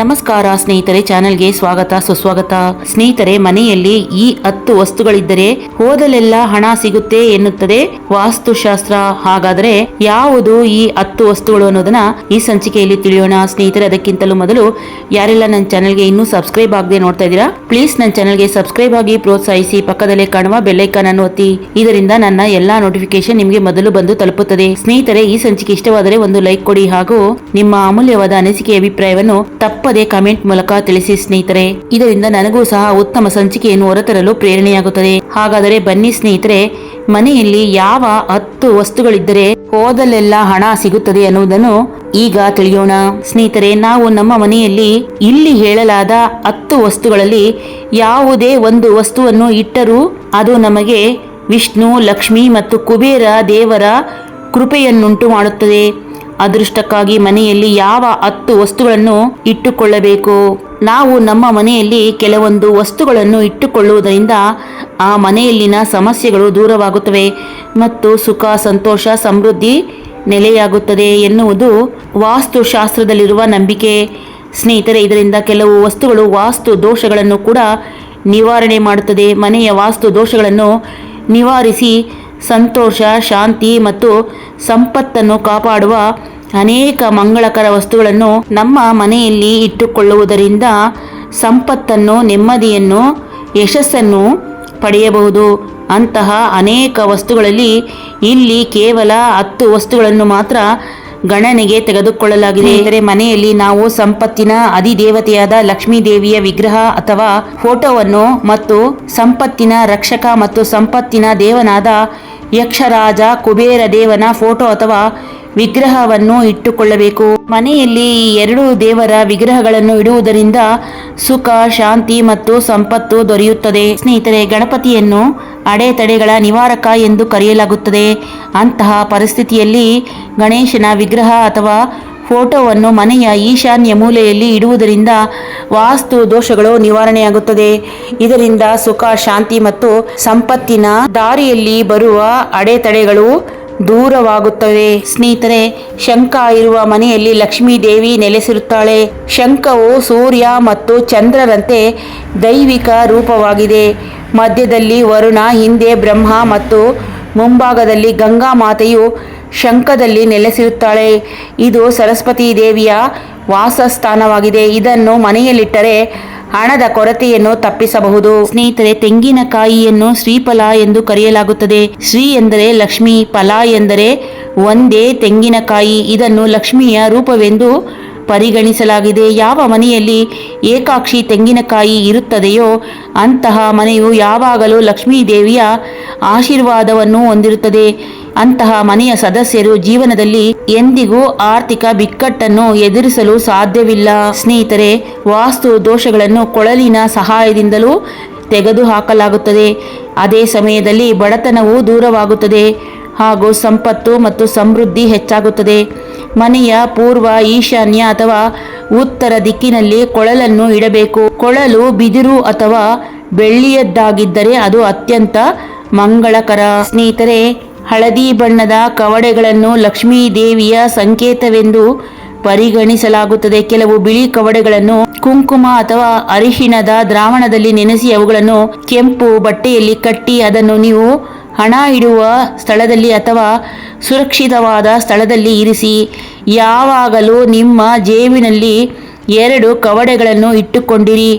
ನಮಸ್ಕಾರ ಸ್ನೇಹಿತರೆ, ಚಾನೆಲ್ಗೆ ಸ್ವಾಗತ, ಸುಸ್ವಾಗತ. ಸ್ನೇಹಿತರೆ, ಮನೆಯಲ್ಲಿ ಈ ಹತ್ತು ವಸ್ತುಗಳಿದ್ದರೆ ಹೋದಲೆಲ್ಲ ಹಣ ಸಿಗುತ್ತೆ ಎನ್ನುತ್ತದೆ ವಾಸ್ತುಶಾಸ್ತ್ರ. ಹಾಗಾದರೆ ಯಾವುದು ಈ ಹತ್ತು ವಸ್ತುಗಳು ಅನ್ನೋದನ್ನ ಈ ಸಂಚಿಕೆಯಲ್ಲಿ ತಿಳಿಯೋಣ. ಸ್ನೇಹಿತರೆ, ಅದಕ್ಕಿಂತಲೂ ಮೊದಲು ಯಾರೆಲ್ಲ ನನ್ನ ಚಾನೆಲ್ಗೆ ಇನ್ನೂ ಸಬ್ಸ್ಕ್ರೈಬ್ ಆಗದೆ ನೋಡ್ತಾ ಇದ್ದೀರಾ, ಪ್ಲೀಸ್ ನನ್ನ ಚಾನೆಲ್ಗೆ ಸಬ್ಸ್ಕ್ರೈಬ್ ಆಗಿ ಪ್ರೋತ್ಸಾಹಿಸಿ, ಪಕ್ಕದಲ್ಲೇ ಕಾಣುವ ಬೆಲ್ಲೈಕಾನ್ ಅನ್ನು ಒತ್ತಿ. ಇದರಿಂದ ನನ್ನ ಎಲ್ಲಾ ನೋಟಿಫಿಕೇಶನ್ ನಿಮಗೆ ಮೊದಲು ಬಂದು ತಲುಪುತ್ತದೆ. ಸ್ನೇಹಿತರೆ, ಈ ಸಂಚಿಕೆ ಇಷ್ಟವಾದರೆ ಒಂದು ಲೈಕ್ ಕೊಡಿ ಹಾಗೂ ನಿಮ್ಮ ಅಮೂಲ್ಯವಾದ ಅನಿಸಿಕೆ ಅಭಿಪ್ರಾಯವನ್ನು ತಪ್ಪದೆ ಕಮೆಂಟ್ ಮೂಲಕ ತಿಳಿಸಿ ಸ್ನೇಹಿತರೆ. ಇದರಿಂದ ನನಗೂ ಸಹ ಉತ್ತಮ ಸಂಚಿಕೆಯನ್ನು ಹೊರತರಲು ಪ್ರೇರಣೆಯಾಗುತ್ತದೆ. ಹಾಗಾದರೆ ಬನ್ನಿ ಸ್ನೇಹಿತರೆ, ಮನೆಯಲ್ಲಿ ಯಾವ ಹತ್ತು ವಸ್ತುಗಳಿದ್ದರೆ ಹೋದಲ್ಲೆಲ್ಲ ಹಣ ಸಿಗುತ್ತದೆ ಅನ್ನುವುದನ್ನು ಈಗ ತಿಳಿಯೋಣ. ಸ್ನೇಹಿತರೆ, ನಾವು ನಮ್ಮ ಮನೆಯಲ್ಲಿ ಇಲ್ಲಿ ಹೇಳಲಾದ ಹತ್ತು ವಸ್ತುಗಳಲ್ಲಿ ಯಾವುದೇ ಒಂದು ವಸ್ತುವನ್ನು ಇಟ್ಟರೂ ಅದು ನಮಗೆ ವಿಷ್ಣು, ಲಕ್ಷ್ಮಿ ಮತ್ತು ಕುಬೇರ ದೇವರ ಕೃಪೆಯನ್ನುಂಟು ಮಾಡುತ್ತದೆ. ಅದೃಷ್ಟಕ್ಕಾಗಿ ಮನೆಯಲ್ಲಿ ಯಾವ ಹತ್ತು ವಸ್ತುಗಳನ್ನು ಇಟ್ಟುಕೊಳ್ಳಬೇಕು? ನಾವು ನಮ್ಮ ಮನೆಯಲ್ಲಿ ಕೆಲವೊಂದು ವಸ್ತುಗಳನ್ನು ಇಟ್ಟುಕೊಳ್ಳುವುದರಿಂದ ಆ ಮನೆಯಲ್ಲಿನ ಸಮಸ್ಯೆಗಳು ದೂರವಾಗುತ್ತವೆ ಮತ್ತು ಸುಖ, ಸಂತೋಷ, ಸಮೃದ್ಧಿ ನೆಲೆಯಾಗುತ್ತದೆ ಎನ್ನುವುದು ವಾಸ್ತುಶಾಸ್ತ್ರದಲ್ಲಿರುವ ನಂಬಿಕೆ. ಸ್ನೇಹಿತರೆ, ಇದರಿಂದ ಕೆಲವು ವಸ್ತುಗಳು ವಾಸ್ತು ದೋಷಗಳನ್ನು ಕೂಡ ನಿವಾರಣೆ ಮಾಡುತ್ತದೆ. ಮನೆಯ ವಾಸ್ತು ದೋಷಗಳನ್ನು ನಿವಾರಿಸಿ ಸಂತೋಷ, ಶಾಂತಿ ಮತ್ತು ಸಂಪತ್ತನ್ನು ಕಾಪಾಡುವ ಅನೇಕ ಮಂಗಳಕರ ವಸ್ತುಗಳನ್ನು ನಮ್ಮ ಮನೆಯಲ್ಲಿ ಇಟ್ಟುಕೊಳ್ಳುವುದರಿಂದ ಸಂಪತ್ತನ್ನು, ನೆಮ್ಮದಿಯನ್ನು, ಯಶಸ್ಸನ್ನು ಪಡೆಯಬಹುದು. ಅಂತಹ ಅನೇಕ ವಸ್ತುಗಳಲ್ಲಿ ಇಲ್ಲಿ ಕೇವಲ ಹತ್ತು ವಸ್ತುಗಳನ್ನು ಮಾತ್ರ ಗಣನೆಗೆ ತೆಗೆದುಕೊಳ್ಳಲಾಗಿದೆ. ಅಂದರೆ ಮನೆಯಲ್ಲಿ ನಾವು ಸಂಪತ್ತಿನ ಅಧಿದೇವತೆಯಾದ ಲಕ್ಷ್ಮೀ ದೇವಿಯ ವಿಗ್ರಹ ಅಥವಾ ಫೋಟೋವನ್ನು ಮತ್ತು ಸಂಪತ್ತಿನ ರಕ್ಷಕ ಮತ್ತು ಸಂಪತ್ತಿನ ದೇವನಾದ ಯಕ್ಷರಾಜ, ಕುಬೇರ ದೇವನ ಫೋಟೋ ಅಥವಾ ವಿಗ್ರಹವನ್ನು ಇಟ್ಟುಕೊಳ್ಳಬೇಕು. ಮನೆಯಲ್ಲಿ ಈ ಎರಡು ದೇವರ ವಿಗ್ರಹಗಳನ್ನು ಇಡುವುದರಿಂದ ಸುಖ, ಶಾಂತಿ ಮತ್ತು ಸಂಪತ್ತು ದೊರೆಯುತ್ತದೆ. ಸ್ನೇಹಿತರೆ, ಗಣಪತಿಯನ್ನು ಅಡೆತಡೆಗಳ ನಿವಾರಕ ಎಂದು ಕರೆಯಲಾಗುತ್ತದೆ. ಅಂತಹ ಪರಿಸ್ಥಿತಿಯಲ್ಲಿ ಗಣೇಶನ ವಿಗ್ರಹ ಅಥವಾ ಫೋಟೋವನ್ನು ಮನೆಯ ಈಶಾನ್ಯ ಮೂಲೆಯಲ್ಲಿ ಇಡುವುದರಿಂದ ವಾಸ್ತು ದೋಷಗಳು ನಿವಾರಣೆಯಾಗುತ್ತದೆ. ಇದರಿಂದ ಸುಖ, ಶಾಂತಿ ಮತ್ತು ಸಂಪತ್ತಿನ ದಾರಿಯಲ್ಲಿ ಬರುವ ಅಡೆತಡೆಗಳು ದೂರವಾಗುತ್ತವೆ. ಸ್ನೇಹಿತರೆ ಶಂಕ ಇರುವ ಮನೆಯಲ್ಲಿ ಲಕ್ಷ್ಮೀ ದೇವಿ ನೆಲೆಸಿರುತ್ತಾಳೆ. ಶಂಕವು ಸೂರ್ಯ ಮತ್ತು ಚಂದ್ರರಂತೆ ದೈವಿಕ ರೂಪವಾಗಿದೆ. ಮಧ್ಯದಲ್ಲಿ ವರುಣ, ಹಿಂದೆ ಬ್ರಹ್ಮ ಮತ್ತು ಮುಂಭಾಗದಲ್ಲಿ ಗಂಗಾ ಮಾತೆಯು ಶಂಖದಲ್ಲಿ ನೆಲೆಸಿರುತ್ತಾಳೆ. ಇದು ಸರಸ್ವತಿ ದೇವಿಯ ವಾಸಸ್ಥಾನವಾಗಿದೆ. ಇದನ್ನು ಮನೆಯಲ್ಲಿಟ್ಟರೆ ಹಣದ ಕೊರತೆಯನ್ನು ತಪ್ಪಿಸಬಹುದು. ಸ್ನೇಹಿತರೆ ತೆಂಗಿನಕಾಯಿಯನ್ನು ಶ್ರೀಫಲ ಎಂದು ಕರೆಯಲಾಗುತ್ತದೆ. ಶ್ರೀ ಎಂದರೆ ಲಕ್ಷ್ಮಿ, ಫಲ ಎಂದರೆ ಒಂದೇ ತೆಂಗಿನಕಾಯಿ ಇದನ್ನು ಲಕ್ಷ್ಮಿಯ ರೂಪವೆಂದು ಪರಿಗಣಿಸಲಾಗಿದೆ. ಯಾವ ಮನೆಯಲ್ಲಿ ಏಕಾಕ್ಷಿ ತೆಂಗಿನಕಾಯಿ ಇರುತ್ತದೆಯೋ ಅಂತಹ ಮನೆಯು ಯಾವಾಗಲೂ ಲಕ್ಷ್ಮೀ ದೇವಿಯ ಆಶೀರ್ವಾದವನ್ನು ಹೊಂದಿರುತ್ತದೆ. ಅಂತಹ ಮನೆಯ ಸದಸ್ಯರು ಜೀವನದಲ್ಲಿ ಎಂದಿಗೂ ಆರ್ಥಿಕ ಬಿಕ್ಕಟ್ಟನ್ನು ಎದುರಿಸಲು ಸಾಧ್ಯವಿಲ್ಲ. ಸ್ನೇಹಿತರೆ, ವಾಸ್ತು ದೋಷಗಳನ್ನು ಕೊಳಲಿನ ಸಹಾಯದಿಂದಲೂ ತೆಗೆದುಹಾಕಲಾಗುತ್ತದೆ. ಅದೇ ಸಮಯದಲ್ಲಿ ಬಡತನವು ದೂರವಾಗುತ್ತದೆ. ಹಾಗೂ ಸಂಪತ್ತು ಮತ್ತು ಸಮೃದ್ಧಿ ಹೆಚ್ಚಾಗುತ್ತದೆ. ಮನೆಯ ಪೂರ್ವ ಈಶಾನ್ಯ ಅಥವಾ ಉತ್ತರ ದಿಕ್ಕಿನಲ್ಲಿ ಕೊಳಲನ್ನು ಇಡಬೇಕು. ಕೊಳಲು ಬಿದಿರು ಅಥವಾ ಬೆಳ್ಳಿಯದ್ದಾಗಿದ್ದರೆ ಅದು ಅತ್ಯಂತ ಮಂಗಳಕರ. ಸ್ನೇಹಿತರೆ, ಹಳದಿ ಬಣ್ಣದ ಕವಡೆಗಳನ್ನು ಲಕ್ಷ್ಮೀ ದೇವಿಯ ಸಂಕೇತವೆಂದು ಪರಿಗಣಿಸಲಾಗುತ್ತದೆ. ಕೆಲವು ಬಿಳಿ ಕವಡೆಗಳನ್ನು ಕುಂಕುಮ ಅಥವಾ ಅರಿಶಿಣದ ದ್ರಾವಣದಲ್ಲಿ ನೆನೆಸಿ ಅವುಗಳನ್ನು ಕೆಂಪು ಬಟ್ಟೆಯಲ್ಲಿ ಕಟ್ಟಿ ಅದನ್ನು ನೀವು ಹಣ ಇಡುವ ಸ್ಥಳದಲ್ಲಿ ಅಥವಾ ಸುರಕ್ಷಿತವಾದ ಸ್ಥಳದಲ್ಲಿ ಇರಿಸಿ ಯಾವಾಗಲೂ ನಿಮ್ಮ ಜೇಬಿನಲ್ಲಿ ಎರಡು ಕವಡೆಗಳನ್ನು ಇಟ್ಟುಕೊಂಡಿರಿ.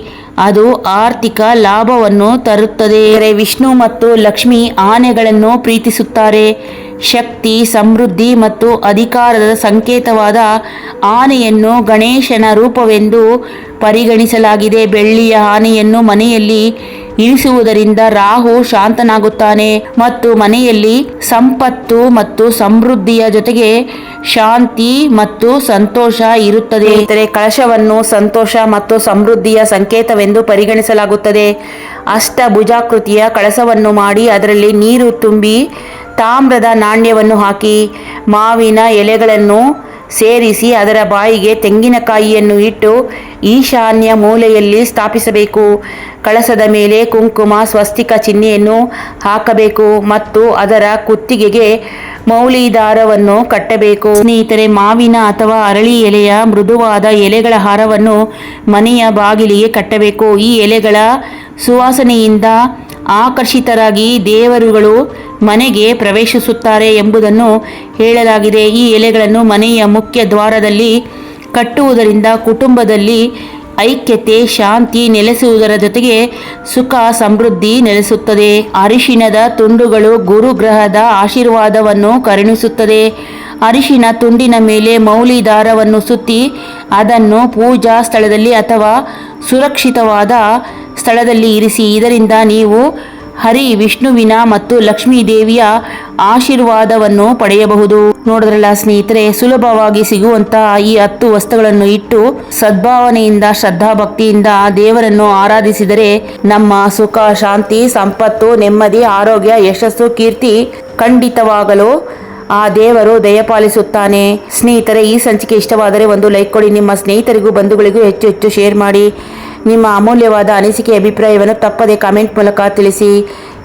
ಅದು ಆರ್ಥಿಕ ಲಾಭವನ್ನು ತರುತ್ತದೆ. ವಿಷ್ಣು ಮತ್ತು ಲಕ್ಷ್ಮಿ ಆನೆಗಳನ್ನು ಪ್ರೀತಿಸುತ್ತಾರೆ. ಶಕ್ತಿ, ಸಮೃದ್ಧಿ ಮತ್ತು ಅಧಿಕಾರದ ಸಂಕೇತವಾದ ಆನೆಯನ್ನು ಗಣೇಶನ ರೂಪವೆಂದು ಪರಿಗಣಿಸಲಾಗಿದೆ. ಬೆಳ್ಳಿಯ ಆನೆಯನ್ನು ಮನೆಯಲ್ಲಿ ಇರಿಸುವುದರಿಂದ ರಾಹು ಶಾಂತನಾಗುತ್ತಾನೆ ಮತ್ತು ಮನೆಯಲ್ಲಿ ಸಂಪತ್ತು ಮತ್ತು ಸಮೃದ್ಧಿಯ ಜೊತೆಗೆ ಶಾಂತಿ ಮತ್ತು ಸಂತೋಷ ಇರುತ್ತದೆ. ಇತರೆ ಕಳಶವನ್ನು ಸಂತೋಷ ಮತ್ತು ಸಮೃದ್ಧಿಯ ಸಂಕೇತವೆಂದು ಪರಿಗಣಿಸಲಾಗುತ್ತದೆ. ಅಷ್ಟಭುಜಾಕೃತಿಯ ಕಳಸವನ್ನು ಮಾಡಿ ಅದರಲ್ಲಿ ನೀರು ತುಂಬಿ ತಾಮ್ರದ ನಾಣ್ಯವನ್ನು ಹಾಕಿ ಮಾವಿನ ಎಲೆಗಳನ್ನು ಸೇರಿಸಿ ಅದರ ಬಾಯಿಗೆ ತೆಂಗಿನಕಾಯಿಯನ್ನು ಇಟ್ಟು ಈಶಾನ್ಯ ಮೂಲೆಯಲ್ಲಿ ಸ್ಥಾಪಿಸಬೇಕು. ಕಳಸದ ಮೇಲೆ ಕುಂಕುಮ, ಸ್ವಸ್ತಿಕ ಚಿಹ್ನೆಯನ್ನು ಹಾಕಬೇಕು ಮತ್ತು ಅದರ ಕುತ್ತಿಗೆಗೆ ಮೌಲಿ ದಾರವನ್ನು ಕಟ್ಟಬೇಕು. ಸ್ನೇಹಿತರೆ, ಮಾವಿನ ಅಥವಾ ಅರಳಿ ಎಲೆಯ ಮೃದುವಾದ ಎಲೆಗಳ ಹಾರವನ್ನು ಮನೆಯ ಬಾಗಿಲಿಗೆ ಕಟ್ಟಬೇಕು. ಈ ಎಲೆಗಳ ಸುವಾಸನೆಯಿಂದ ಆಕರ್ಷಿತರಾಗಿ ದೇವರುಗಳು ಮನೆಗೆ ಪ್ರವೇಶಿಸುತ್ತಾರೆ ಎಂಬುದನ್ನು ಹೇಳಲಾಗಿದೆ. ಈ ಎಲೆಗಳನ್ನು ಮನೆಯ ಮುಖ್ಯ ದ್ವಾರದಲ್ಲಿ ಕಟ್ಟುವುದರಿಂದ ಕುಟುಂಬದಲ್ಲಿ ಐಕ್ಯತೆ, ಶಾಂತಿ ನೆಲೆಸುವುದರ ಜೊತೆಗೆ ಸುಖ, ಸಮೃದ್ಧಿ ನೆಲೆಸುತ್ತದೆ. ಅರಿಶಿಣದ ತುಂಡುಗಳು ಗುರುಗ್ರಹದ ಆಶೀರ್ವಾದವನ್ನು ಕರುಣಿಸುತ್ತದೆ. ಅರಿಶಿನ ತುಂಡಿನ ಮೇಲೆ ಮೌಲಿ ದಾರವನ್ನು ಸುತ್ತಿ ಅದನ್ನು ಪೂಜಾ ಸ್ಥಳದಲ್ಲಿ ಅಥವಾ ಸುರಕ್ಷಿತವಾದ ಸ್ಥಳದಲ್ಲಿ ಇರಿಸಿ, ಇದರಿಂದ ನೀವು ಹರಿ, ವಿಷ್ಣುವಿನ ಮತ್ತು ಲಕ್ಷ್ಮೀ ದೇವಿಯ ಆಶೀರ್ವಾದವನ್ನು ಪಡೆಯಬಹುದು. ನೋಡಿದ್ರಲ್ಲ ಸ್ನೇಹಿತರೆ, ಸುಲಭವಾಗಿ ಸಿಗುವಂತಹ ಈ ಹತ್ತು ವಸ್ತುಗಳನ್ನು ಇಟ್ಟು ಸದ್ಭಾವನೆಯಿಂದ ಶ್ರದ್ಧಾ ಭಕ್ತಿಯಿಂದ ದೇವರನ್ನು ಆರಾಧಿಸಿದರೆ ನಮ್ಮ ಸುಖ, ಶಾಂತಿ, ಸಂಪತ್ತು, ನೆಮ್ಮದಿ, ಆರೋಗ್ಯ, ಯಶಸ್ಸು, ಕೀರ್ತಿ ಖಂಡಿತವಾಗಲು ಆ ದೇವರು ದಯಪಾಲಿಸುತ್ತಾನೆ ಸ್ನೇಹಿತರೆ, ಈ ಸಂಚಿಕೆ ಇಷ್ಟವಾದರೆ ಒಂದು ಲೈಕ್ ಕೊಡಿ. ನಿಮ್ಮ ಸ್ನೇಹಿತರಿಗೂ, ಬಂಧುಗಳಿಗೂ ಹೆಚ್ಚು ಹೆಚ್ಚು ಶೇರ್ ಮಾಡಿ. ನಿಮ್ಮ ಅಮೂಲ್ಯವಾದ ಅನಿಸಿಕೆ ಅಭಿಪ್ರಾಯವನ್ನು ತಪ್ಪದೆ ಕಾಮೆಂಟ್ ಮೂಲಕ ತಿಳಿಸಿ.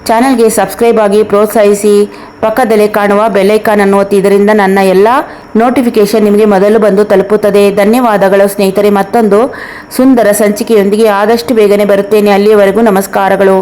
ಚಾನಲ್ಗೆ ಸಬ್ಸ್ಕ್ರೈಬ್ ಆಗಿ ಪ್ರೋತ್ಸಾಹಿಸಿ. ಪಕ್ಕದಲ್ಲೇ ಕಾಣುವ ಬೆಲ್ಲೈಕಾನ್ ಅನ್ನು ಇದರಿಂದ ನನ್ನ ಎಲ್ಲ ನೋಟಿಫಿಕೇಶನ್ ನಿಮಗೆ ಮೊದಲು ಬಂದು ತಲುಪುತ್ತದೆ. ಧನ್ಯವಾದಗಳು ಸ್ನೇಹಿತರೆ. ಮತ್ತೊಂದು ಸುಂದರ ಸಂಚಿಕೆಯೊಂದಿಗೆ ಆದಷ್ಟು ಬೇಗನೆ ಬರುತ್ತೇನೆ. ಅಲ್ಲಿಯವರೆಗೂ ನಮಸ್ಕಾರಗಳು.